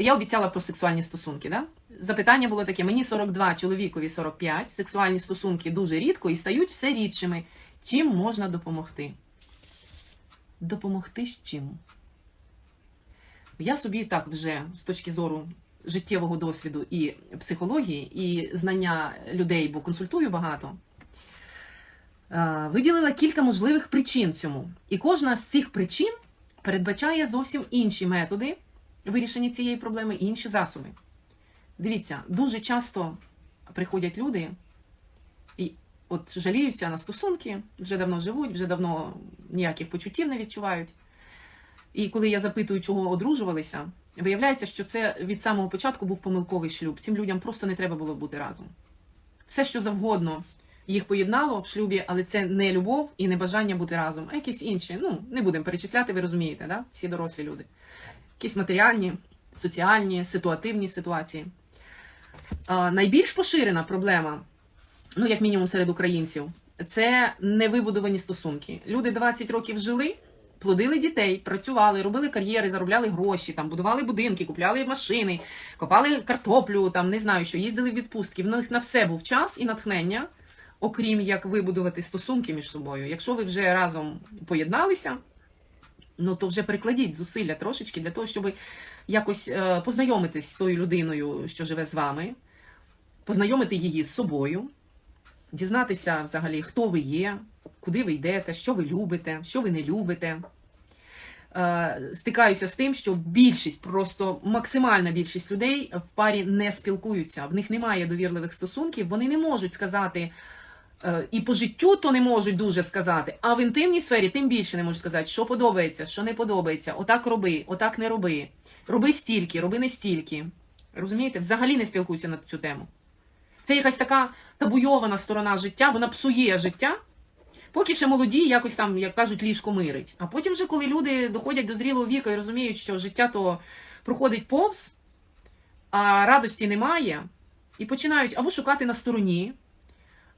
я обіцяла про сексуальні стосунки. Да? Запитання було таке: мені 42, чоловікові 45, сексуальні стосунки дуже рідко і стають все рідшими. Чим можна допомогти? Допомогти з чим? Я собі так вже з точки зору життєвого досвіду і психології, і знання людей, бо консультую багато. е, Виділила кілька можливих причин цьому. І кожна з цих причин передбачає зовсім інші методи вирішення цієї проблеми і інші засоби. Дивіться, дуже часто приходять люди і от жаліються на стосунки, вже давно живуть, вже давно ніяких почуттів не відчувають. І коли я запитую, чого одружувалися, виявляється, що це від самого початку був помилковий шлюб. Цим людям просто не треба було бути разом. Все, що завгодно їх поєднало в шлюбі, але це не любов і не бажання бути разом, а якісь інші. Ну, не будемо перечисляти, ви розумієте, да? всі дорослі люди. Якісь матеріальні, соціальні, ситуативні ситуації. Найбільш поширена проблема, ну, як мінімум серед українців, це невибудовані стосунки. Люди 20 років жили, плодили дітей, працювали, робили кар'єри, заробляли гроші, там будували будинки, купляли машини, копали картоплю, там не знаю, що їздили в відпустки. В них на все був час і натхнення, окрім як вибудувати стосунки між собою. Якщо ви вже разом поєдналися, ну то вже прикладіть зусилля трошечки для того, щоб якось е, познайомитись з тою людиною, що живе з вами, познайомити її з собою, дізнатися взагалі, хто ви є, куди ви йдете, що ви любите, що ви не любите. Е, Стикаюся з тим, що більшість, просто максимальна більшість людей в парі не спілкуються, в них немає довірливих стосунків, вони не можуть сказати. Е, І по життю то не можуть дуже сказати, а в інтимній сфері тим більше не можуть сказати, що подобається, що не подобається. Отак роби, отак не роби. Роби стільки, роби не стільки. Розумієте? Взагалі не спілкуються на цю тему. Це якась така табуйована сторона життя, вона псує життя. Поки ще молоді, якось там, як кажуть, ліжко мирить. А потім, вже, коли люди доходять до зрілого віку і розуміють, що життя то проходить повз, а радості немає, і починають або шукати на стороні,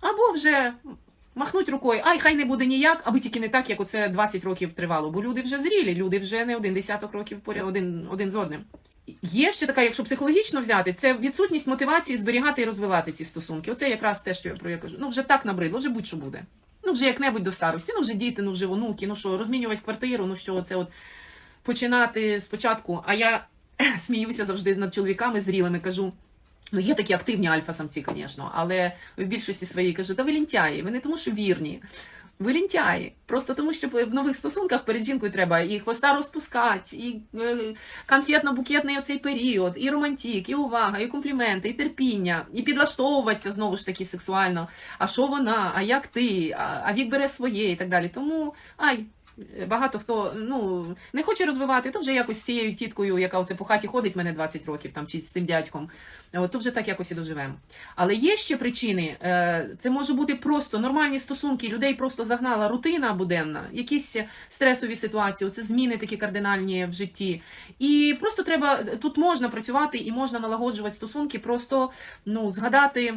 або вже махнуть рукою, ай, хай не буде ніяк, аби тільки не так, як оце 20 років тривало. Бо люди вже зрілі, люди вже не один десяток років поряд один, один з одним. Є ще така, якщо психологічно взяти, це відсутність мотивації зберігати і розвивати ці стосунки. Оце якраз те, що я про я кажу. Ну вже так набридло, вже будь-що буде. Ну вже як-небудь до старості, ну вже діти, ну вже онуки, ну що, розмінювати квартиру, ну що, це от починати спочатку. А я сміюся завжди над чоловіками зрілими, кажу. Ну, є такі активні альфа-самці, звісно, але в більшості своїй кажу, та ви лінтяї, ви не тому, що вірні. Ви лінтяї. Просто тому, що в нових стосунках перед жінкою треба і хвоста розпускати, і е, конфетно-букетний оцей період, і романтик, і увага, і компліменти, і терпіння, і підлаштовуватися знову ж таки сексуально. А що вона, а як ти, а вік бере своє і так далі. Тому ай. Багато хто ну не хоче розвивати, то вже якось з цією тіткою, яка оце по хаті ходить в мене 20 років, там чи з тим дядьком, от, то вже так якось і доживемо. Але є ще причини. е, Це може бути просто нормальні стосунки, людей просто загнала рутина буденна, якісь стресові ситуації, це зміни такі кардинальні в житті. І просто треба тут можна працювати і можна налагоджувати стосунки, просто ну згадати.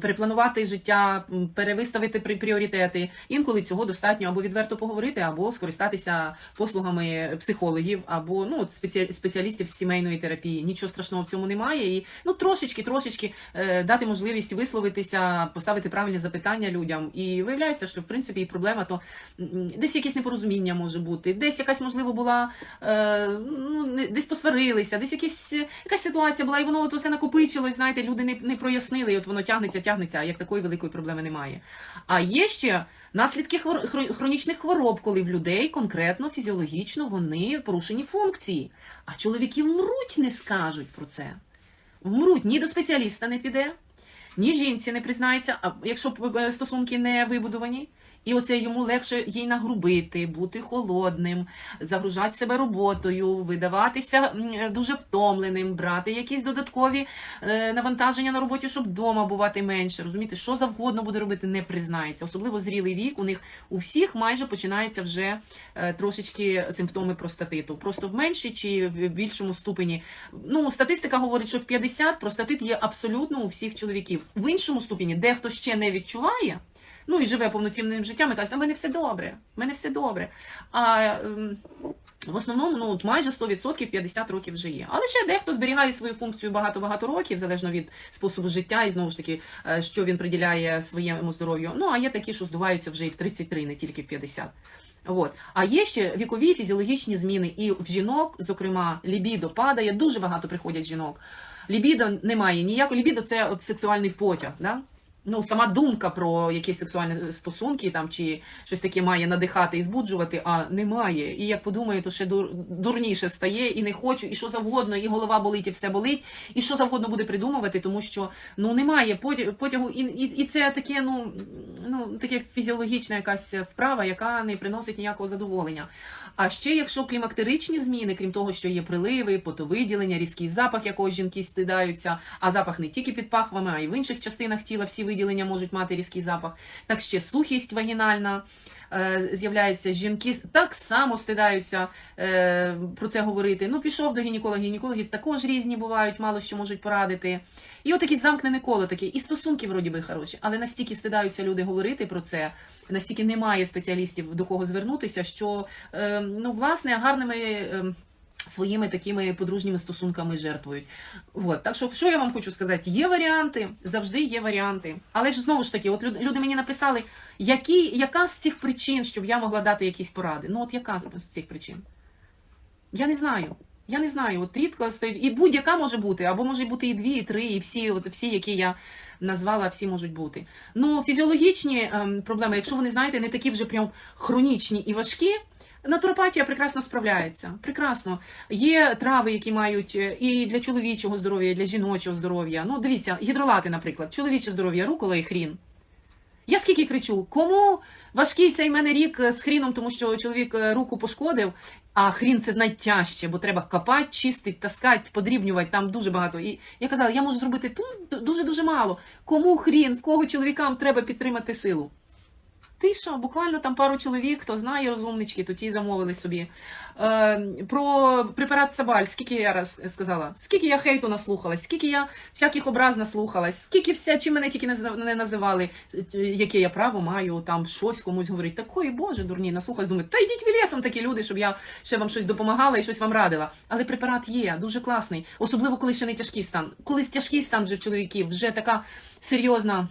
Перепланувати життя, перевиставити при- пріоритети. Інколи цього достатньо або відверто поговорити, або скористатися послугами психологів, або ну спеціалістів з сімейної терапії. Нічого страшного в цьому немає. І ну трошечки, трошечки е, дати можливість висловитися, поставити правильні запитання людям. І виявляється, що в принципі і проблема то десь якесь непорозуміння може бути, десь якась можливо була е, ну десь посварилися, десь якісь якась ситуація була, і воно от усе накопичилось. Знаєте, люди не, не прояснили, і от воно тягнеться, тягнеться, а як такої великої проблеми немає. А є ще наслідки хронічних хвороб, коли в людей конкретно фізіологічно вони порушені функції. А чоловіки вмруть не скажуть про це. Вмруть, ні до спеціаліста не піде, ні жінці не признається, а якщо е, стосунки не вибудовані. І оце йому легше їй нагрубити, бути холодним, загружати себе роботою, видаватися дуже втомленим, брати якісь додаткові е, навантаження на роботі, щоб вдома бувати менше. Розумієте, що завгодно буде робити, не признається. Особливо зрілий вік. У них у всіх майже починається вже е, трошечки симптоми простатиту. Просто в меншій чи в більшому ступені. Ну, статистика говорить, що в 50 простатит є абсолютно у всіх чоловіків. В іншому ступені, дехто ще не відчуває. Ну і живе повноцінним життям і каже, у мене все добре, в мене все добре. А ем, В основному, ну от майже 100% 50 років вже є. Але ще дехто зберігає свою функцію багато-багато років, залежно від способу життя і знову ж таки, е, що він приділяє своєму здоров'ю. Ну а є такі, що здуваються вже і в 33, не тільки в 50. От. А є ще вікові фізіологічні зміни, і в жінок, зокрема, лібідо падає, дуже багато приходять жінок. Лібідо немає ніякого. Лібідо це сексуальний потяг. Да? Ну, сама думка про якісь сексуальні стосунки там чи щось таке має надихати і збуджувати, а немає. І як подумаю, то ще дур, дурніше стає, і не хочу, і що завгодно, і голова болить, і все болить, і що завгодно буде придумувати, тому що ну немає потягу, і, і, і це таке, ну, ну таке фізіологічна якась вправа, яка не приносить ніякого задоволення. А ще якщо клімактеричні зміни, крім того, що є приливи, потовиділення, різкий запах, якого жінки стидаються, а запах не тільки під пахвами, а й в інших частинах тіла всі виділення можуть мати різкий запах. Так ще сухість вагінальна. Е, З'являється жінки так само стидаються е, про це говорити. Ну, пішов до гінеколога, гінекологи також різні бувають, мало що можуть порадити. І от таке замкнене коло таке, і стосунки вроді би хороші, але настільки стидаються люди говорити про це, настільки немає спеціалістів до кого звернутися, що е, ну, власне гарними. Своїми такими подружніми стосунками жертвують. От. Так що, що я вам хочу сказати? Є варіанти, завжди є варіанти. Але ж знову ж таки, от люд- люди мені написали, які, яка з цих причин, щоб я могла дати якісь поради. Ну, от яка з цих причин? Я не знаю. Я не знаю. От рідко стають. І будь-яка може бути, або може бути і дві, і три, і всі, от всі, які я назвала, всі можуть бути. Ну, фізіологічні ем, проблеми, якщо вони знаєте, не такі вже прям хронічні і важкі. Натуропатія прекрасно справляється. Прекрасно. Є трави, які мають е, і для чоловічого здоров'я, і для жіночого здоров'я. Ну, дивіться, гідролати, наприклад, чоловіче здоров'я, рукола і хрін. Я скільки кричу, кому важкий цей мене рік е, з хріном, тому що чоловік е, руку пошкодив, а хрін це найтяжче, бо треба копати, чистити, таскати, подрібнювати, там дуже багато. І я казала, я можу зробити тут дуже-дуже мало. Кому хрін, в кого чоловікам треба підтримати силу? Ти що, буквально там пару чоловік, хто знає розумнички, то ті замовили собі. Е, про препарат Сабаль, скільки я раз сказала, скільки я хейту наслухалась, скільки я всяких образ наслухалась, скільки вся, чи мене тільки не, називали, яке я право маю там щось комусь говорити. Такої, боже, дурні, наслухалась, думаю, та йдіть в лісом такі люди, щоб я ще вам щось допомагала і щось вам радила. Але препарат є, дуже класний, особливо коли ще не тяжкий стан. Коли тяжкий стан вже в чоловіків, вже така серйозна.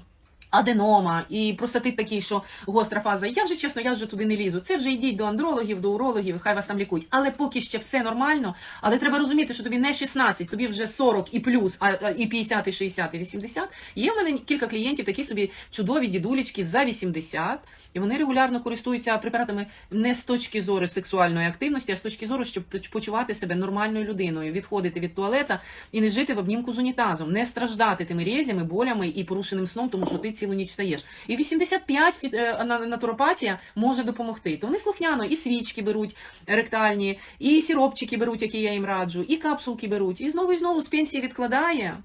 Аденома і простатит такий, що гостра фаза. Я вже чесно, я вже туди не лізу. Це вже йдіть до андрологів, до урологів, хай вас там лікують. Але поки ще все нормально. Але треба розуміти, що тобі не 16, тобі вже 40 і плюс, а і 50, і 60, і 80. Є в мене кілька клієнтів, такі собі чудові дідулечки за 80, і вони регулярно користуються препаратами не з точки зору сексуальної активності, а з точки зору, щоб почувати себе нормальною людиною, відходити від туалета і не жити в обнімку з унітазом, не страждати тими резями, болями і порушеним сном, тому що ти цілу ніч стаєш. І 85 фі- е, натуропатія може допомогти. То вони слухняно і свічки беруть ректальні, і сіропчики беруть, які я їм раджу, і капсулки беруть, і знову і знову з пенсії відкладає.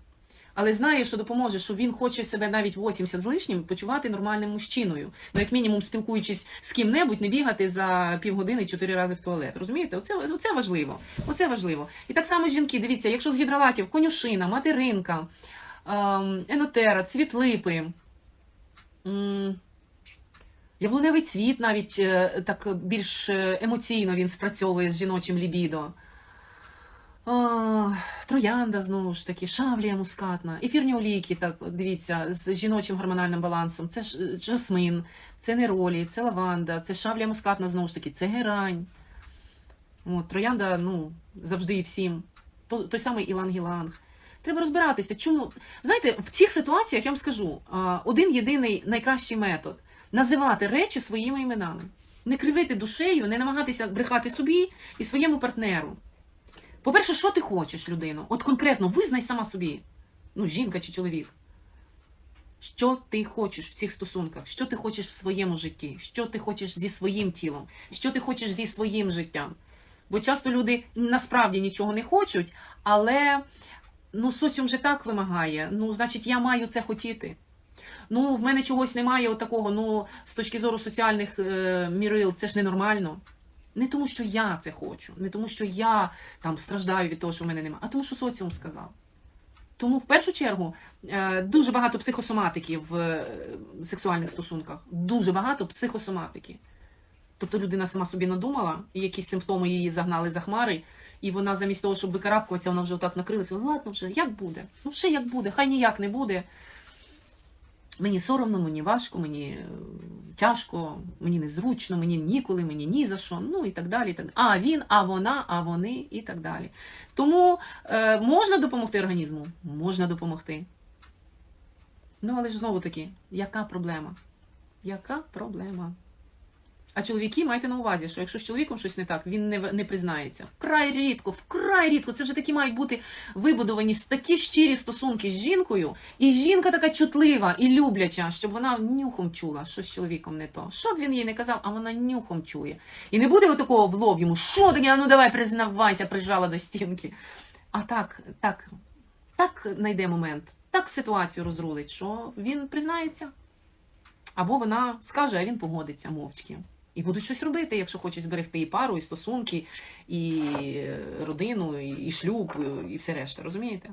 Але знає, що допоможе, що він хоче себе навіть 80 з лишнім почувати нормальним мужчиною. Ну, як мінімум, спілкуючись з ким-небудь, не бігати за півгодини чотири рази в туалет. Розумієте? Оце, оце важливо. Оце важливо. І так само жінки, дивіться, якщо з гідролатів конюшина, материнка, ем, енотера, цвітлипи. Яблуневий цвіт навіть е, так більш е, емоційно він спрацьовує з жіночим лібідо. О, троянда, знову ж таки, шавлія мускатна, ефірні олійки, так, дивіться, з жіночим гормональним балансом. Це ж жасмин, це неролі, це лаванда, це шавлія мускатна, знову ж таки, це герань. От, троянда, ну, завжди і всім. То- той самий іланг-іланг. Треба розбиратися, чому. Знаєте, в цих ситуаціях я вам скажу один єдиний найкращий метод називати речі своїми іменами. Не кривити душею, не намагатися брехати собі і своєму партнеру. По-перше, що ти хочеш, людину? От конкретно визнай сама собі, ну, жінка чи чоловік. Що ти хочеш в цих стосунках? Що ти хочеш в своєму житті? Що ти хочеш зі своїм тілом? Що ти хочеш зі своїм життям? Бо часто люди насправді нічого не хочуть, але ну, соціум вже так вимагає. Ну, значить, я маю це хотіти. Ну, в мене чогось немає от такого, ну, з точки зору соціальних е, мірил, це ж ненормально. Не тому, що я це хочу, не тому, що я там страждаю від того, що в мене немає, а тому, що соціум сказав. Тому в першу чергу е, дуже багато психосоматики в е, сексуальних стосунках. Дуже багато психосоматики. Тобто людина сама собі надумала, і якісь симптоми її загнали за хмари, і вона замість того, щоб викарабкуватися, вона вже отак накрилася. Ну ладно вже, як буде? Ну все як буде, хай ніяк не буде. Мені соромно, мені важко, мені е, тяжко, мені незручно, мені ніколи, мені ні за що, ну і так далі. Так. А він, а вона, а вони і так далі. Тому е, можна допомогти організму? Можна допомогти. Ну, але ж знову таки, яка проблема? Яка проблема? А чоловіки майте на увазі, що якщо з чоловіком щось не так, він не, не признається. Вкрай рідко, вкрай рідко. Це вже такі мають бути вибудовані такі щирі стосунки з жінкою, і жінка така чутлива і любляча, щоб вона нюхом чула, що з чоловіком не то. Що б він їй не казав, а вона нюхом чує. І не буде отакого в лоб йому, що таке, ну давай признавайся, прижала до стінки. А так, так, так знайде момент, так ситуацію розрулить, що він признається. Або вона скаже, а він погодиться мовчки. І будуть щось робити, якщо хочуть зберегти і пару, і стосунки, і родину, і, шлюб, і все решта, розумієте?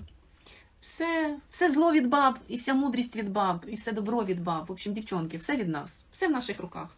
Все, все зло від баб, і вся мудрість від баб, і все добро від баб. В общем, дівчонки, все від нас, все в наших руках.